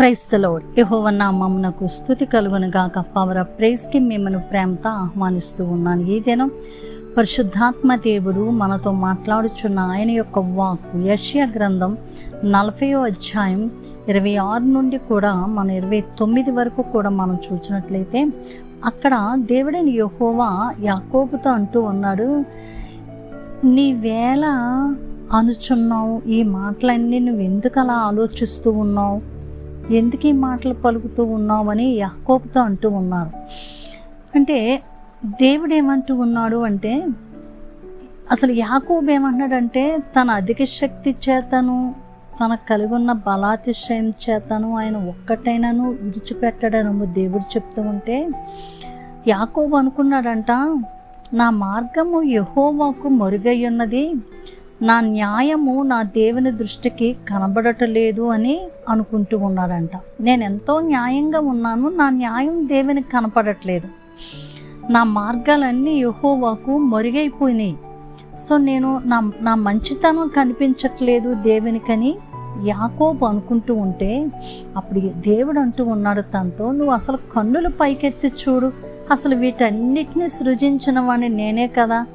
క్రైస్తలోడ్ the యహోవన్న మమ్మనకు స్థుతి కలుగును గాక. పవర్ ఆఫ్ ప్రైజ్కి మిమ్మల్ని ప్రేమతో ఆహ్వానిస్తూ ఉన్నాను. ఈ దినం పరిశుద్ధాత్మ దేవుడు మనతో మాట్లాడుచున్న ఆయన యొక్క వాక్కు యష్యా గ్రంథం నలభయో అధ్యాయం ఇరవై ఆరు నుండి కూడా మన ఇరవై తొమ్మిది వరకు కూడా మనం చూసినట్లయితే అక్కడ దేవుడైన యహోవా యాకోబుతో అంటూ ఉన్నాడు నీ వేళ అనుచున్నావు ఈ మాటలన్నీ నువ్వు ఎందుకు అలా ఆలోచిస్తూ ఉన్నావు? ఎందుకు ఈ మాటలు పలుకుతూ ఉన్నామని అని యాకోబుతో అంటూ ఉన్నారు. అంటే దేవుడు ఏమంటూ ఉన్నాడు అంటే అసలు యాకోబు ఏమంటున్నాడంటే తన అధిక శక్తి చేతను తనకు కలిగి ఉన్న బలాతిశయం చేతను ఆయన ఒక్కటైనాను విడిచిపెట్టడను దేవుడు చెప్తూ ఉంటే యాకోబు అనుకున్నాడంట నా మార్గము యహోవాకు మరుగై ఉన్నది నా న్యాయము నా దేవుని దృష్టికి కనబడటలేదు అని అనుకుంటూ ఉన్నాడంట. నేను ఎంతో న్యాయంగా ఉన్నాను నా న్యాయం దేవునికి కనపడట్లేదు. నా మార్గాలన్నీ యహోవాకు మరుగైపోయినాయి. సో నేను నా నా మంచితనం కనిపించట్లేదు దేవునికని యాకోబు అనుకుంటూ ఉంటే అప్పుడు దేవుడు అంటూ ఉన్నాడు తనతో నువ్వు అసలు కన్నులు పైకెత్తి చూడు. అసలు వీటన్నిటిని సృజించిన వాడిని నేనే కదా.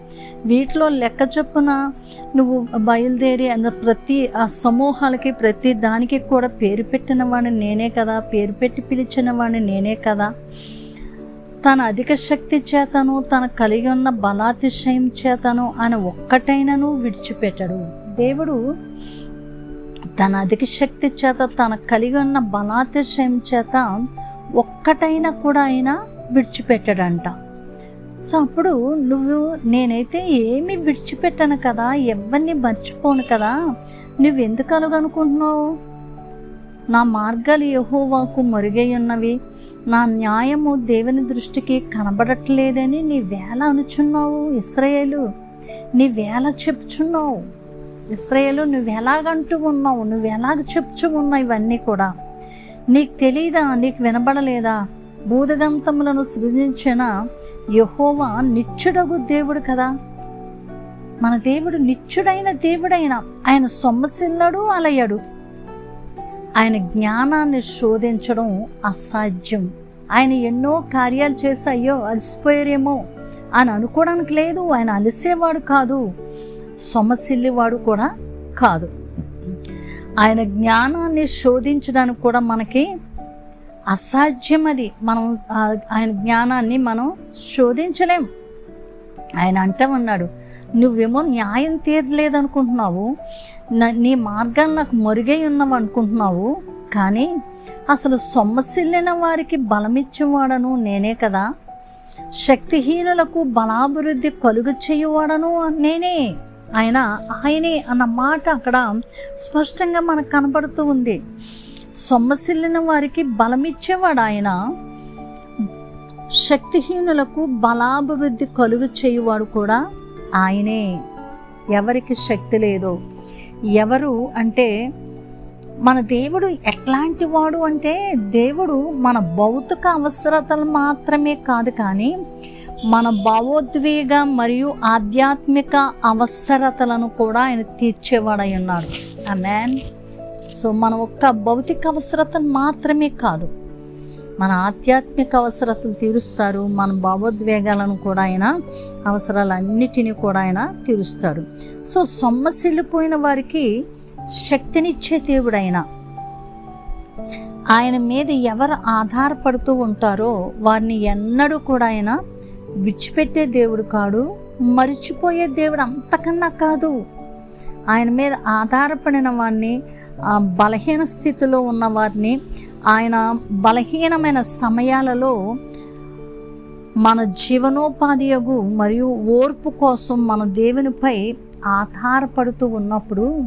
వీటిలో లెక్క చొప్పున నువ్వు బయలుదేరి అన్న ప్రతి ఆ సమూహాలకి ప్రతి దానికి కూడా పేరు పెట్టిన వాడిని నేనే కదా. పేరు పెట్టి పిలిచిన వాడిని నేనే కదా. తన అధిక శక్తి చేతను తన కలిగి ఉన్న బలాతిశయం చేతను అని ఒక్కటైనను విడిచిపెట్టాడు. దేవుడు తన అధిక శక్తి చేత తన కలిగి ఉన్న బలాతిశయం చేత ఒక్కటైనా కూడా అయినా విడిచిపెట్టాడంట. సో అప్పుడు నువ్వు నేనైతే ఏమి విడిచిపెట్టాను కదా ఎవరిని మర్చిపోను కదా నువ్వు ఎందుకు అనుకుంటున్నావు నా మార్గాలు యహోవాకు మరుగై ఉన్నవి. నా న్యాయము దేవుని దృష్టికి కనబడట్లేదని నీ వేళ అనుచున్నావు ఇస్రాయేలు నీ వేళ చెప్చున్నావు ఇస్రాయేలు నువ్వెలాగంటూ ఉన్నావు? నువ్వు చెప్చు ఉన్నావు ఇవన్నీ కూడా? నీకు తెలీదా? నీకు వినబడలేదా? భూదగంతములను సృజించిన యహోవా నిత్యుడగు దేవుడు కదా? మన దేవుడు నిత్యుడైన దేవుడైన ఆయన సొమ్మసిల్లడు అలయడు. ఆయన జ్ఞానాన్ని శోధించడం అసాధ్యం. ఆయన ఎన్నో కార్యాలు చేసి అయ్యో అలసిపోయారేమో అని అనుకోవడానికి లేదు. ఆయన అలసేవాడు కాదు. సొమ్మసిల్లివాడు కూడా కాదు. ఆయన జ్ఞానాన్ని శోధించడానికి కూడా మనకి అసాధ్యం అది మనం ఆయన జ్ఞానాన్ని మనం శోధించలేం. ఆయన అంటూ ఉన్నాడు నువ్వేమో న్యాయం తీరలేదనుకుంటున్నావు నీ మార్గాలు నాకు మరుగై ఉన్నావు అనుకుంటున్నావు కానీ అసలు సొమ్మసిల్లిన వారికి బలమిచ్చేవాడను నేనే కదా. శక్తిహీనులకు బలాభివృద్ధి కలుగు చేయువాడను నేనే. ఆయన ఆయనే అన్న మాట అక్కడ స్పష్టంగా మనకు కనపడుతూ ఉంది. సొమ్మసిల్లిన వారికి బలమిచ్చేవాడు ఆయన. శక్తిహీనులకు బలాభివృద్ధి కలుగు చేయువాడు కూడా ఆయనే. ఎవరికి శక్తి లేదో. ఎవరు అంటే మన దేవుడు ఎట్లాంటి వాడు అంటే దేవుడు మన భౌతిక అవసరతలు మాత్రమే కాదు కానీ మన భావోద్వేగ మరియు ఆధ్యాత్మిక అవసరతలను కూడా ఆయన తీర్చేవాడై ఉన్నాడు. ఆ మ్యాన్ సో మన ఒక్క భౌతిక అవసరతలు మాత్రమే కాదు మన ఆధ్యాత్మిక అవసరతలు తీరుస్తారు మన భావోద్వేగాలను కూడా ఆయన అవసరాలన్నిటినీ కూడా ఆయన తీరుస్తాడు. సో సొమ్మసిల్లిపోయిన వారికి శక్తినిచ్చే దేవుడు ఆయన ఆయన మీద ఎవరు ఆధారపడుతూ ఉంటారో వారిని ఎన్నడూ కూడా ఆయన విడిచిపెట్టే దేవుడు కాడు మరిచిపోయే దేవుడు అంతకన్నా కాదు. ఆయన మీద ఆధారపడిన వాడిని బలహీన స్థితిలో ఉన్న వారిని ఆయన బలహీనమైన సమయాలలో మన జీవనోపాధియగు మరియు ఓర్పు కోసం మన దేవునిపై ఆధారపడుతూ ఉన్నప్పుడు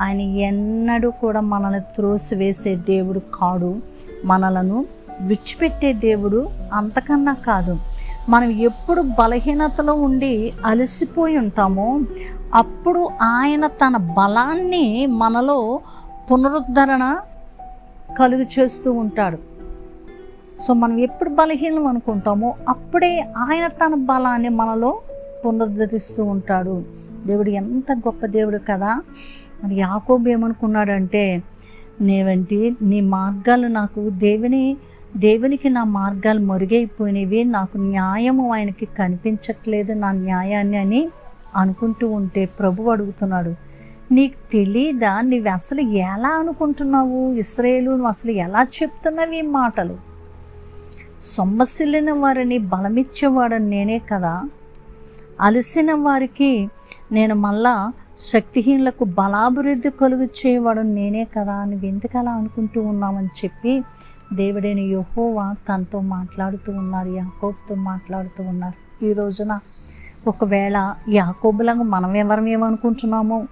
ఆయన ఎన్నడూ కూడా మనల్ని త్రోసివేసే దేవుడు కాడు. మనలను విడిచిపెట్టే దేవుడు అంతకన్నా కాదు. మనం ఎప్పుడు బలహీనతలో ఉండి అలసిపోయి ఉంటామో అప్పుడు ఆయన తన బలాన్ని మనలో పునరుద్ధరణ కలుగు చేస్తూ ఉంటాడు. సో మనం ఎప్పుడు బలహీనం అనుకుంటామో అప్పుడే ఆయన తన బలాన్ని మనలో పునరుద్ధరిస్తూ ఉంటాడు. దేవుడు ఎంత గొప్ప దేవుడు కదా. మరి యాకోబు ఏమనుకున్నాడంటే నేవంటి నీ మార్గాలు నాకు దేవుని దేవునికి నా మార్గాలు మరుగైపోయినవి. నాకు న్యాయము ఆయనకి కనిపించట్లేదు. నా న్యాయాన్ని అని అనుకుంటూ ఉంటే ప్రభు అడుగుతున్నాడు నీకు తెలీదా? నీవు అసలు ఎలా అనుకుంటున్నావు? ఇస్రాయేలు నువ్వు అసలు ఎలా చెప్తున్నావు ఈ మాటలు? సొమ్మసిల్లిన వారిని బలమిచ్చేవాడని నేనే కదా. అలసిన వారికి నేను మళ్ళా శక్తిహీనులకు బలాభివృద్ధి కలుగు చేయవాడు నేనే కదా. అని ఎందుకు అలా అనుకుంటూ ఉన్నామని చెప్పి దేవుడైన యహోవా తనతో మాట్లాడుతూ ఉన్నారు యాకోబ్తో మాట్లాడుతూ ఉన్నారు. ఈ రోజున ఒకవేళ యాకోబులంగా మనం ఎవరం ఏమనుకుంటున్నామో?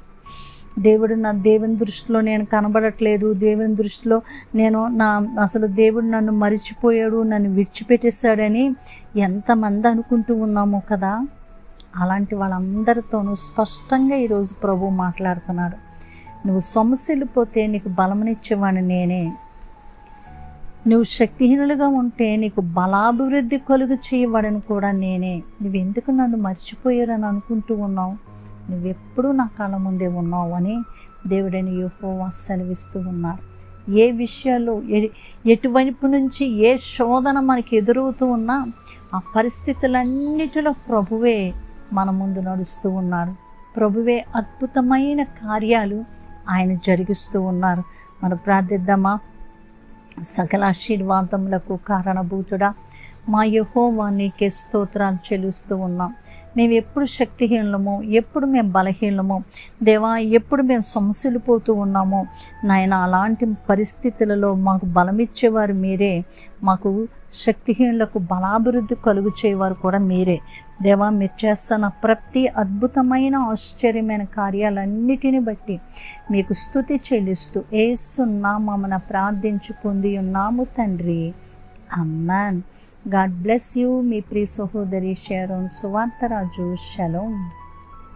దేవుడు నా దేవుని దృష్టిలో నేను కనబడట్లేదు. దేవుని దృష్టిలో నేను నా అసలు దేవుడు నన్ను మరిచిపోయాడు నన్ను విడిచిపెట్టేశాడని ఎంతమంది అనుకుంటూ ఉన్నామో కదా? అలాంటి వాళ్ళందరితోనూ స్పష్టంగా ఈరోజు ప్రభు మాట్లాడుతున్నాడు. నువ్వు సొమసిల్లిపోతే నీకు బలమనిచ్చేవాడిని నేనే. నువ్వు శక్తిహీనులుగా ఉంటే నీకు బలాభివృద్ధి కలుగు చేయబడని కూడా నేనే. నువ్వు ఎందుకు నన్ను మర్చిపోయారని అనుకుంటూ ఉన్నావు? నువ్వెప్పుడూ నా కళ్ళ ముందే ఉన్నావు అని దేవుడని యూహోవా సెలవిస్తూ ఉన్నారు. ఏ విషయాల్లో ఎ- ఎటువైపు నుంచి ఏ శోధన మనకి ఎదురవుతూ ఉన్నా ఆ పరిస్థితులన్నిటిలో ప్రభువే మన ముందు నడుస్తూ ఉన్నాడు ప్రభువే అద్భుతమైన కార్యాలు ఆయన జరిగిస్తూ ఉన్నారు. మనం ప్రార్థిద్దామా? సకల ఆశీర్వాదములకు కారణభూతుడా. మా యహోవా నీకే స్తోత్రాలు చెల్లిస్తూ ఉన్నాం. మేము ఎప్పుడు శక్తిహీనమో ఎప్పుడు మేము బలహీనమో దేవా ఎప్పుడు మేము సమస్యలు పోతూ ఉన్నామో? నాయన అలాంటి పరిస్థితులలో మాకు బలమిచ్చేవారు మీరే. మాకు శక్తిహీనులకు బలాభివృద్ధి కలుగు చేయవారు కూడా మీరే. దేవా మీరు చేస్తున్న ప్రతి అద్భుతమైన ఆశ్చర్యమైన కార్యాలన్నిటిని బట్టి మీకు స్థుతి చెల్లిస్తూ ఏసున్నామన ప్రార్థించి పొంది ఉన్నాము తండ్రి. అమ్మాన్. ಗಾಡ್ ಬ್ಲೆಸ್ ಯು ಮಿ ಪ್ರೀ ಸಹೋದರಿ ಶೇರೋನ್ ಸುವಾಂತರಾಜು ಶಲೋಮ್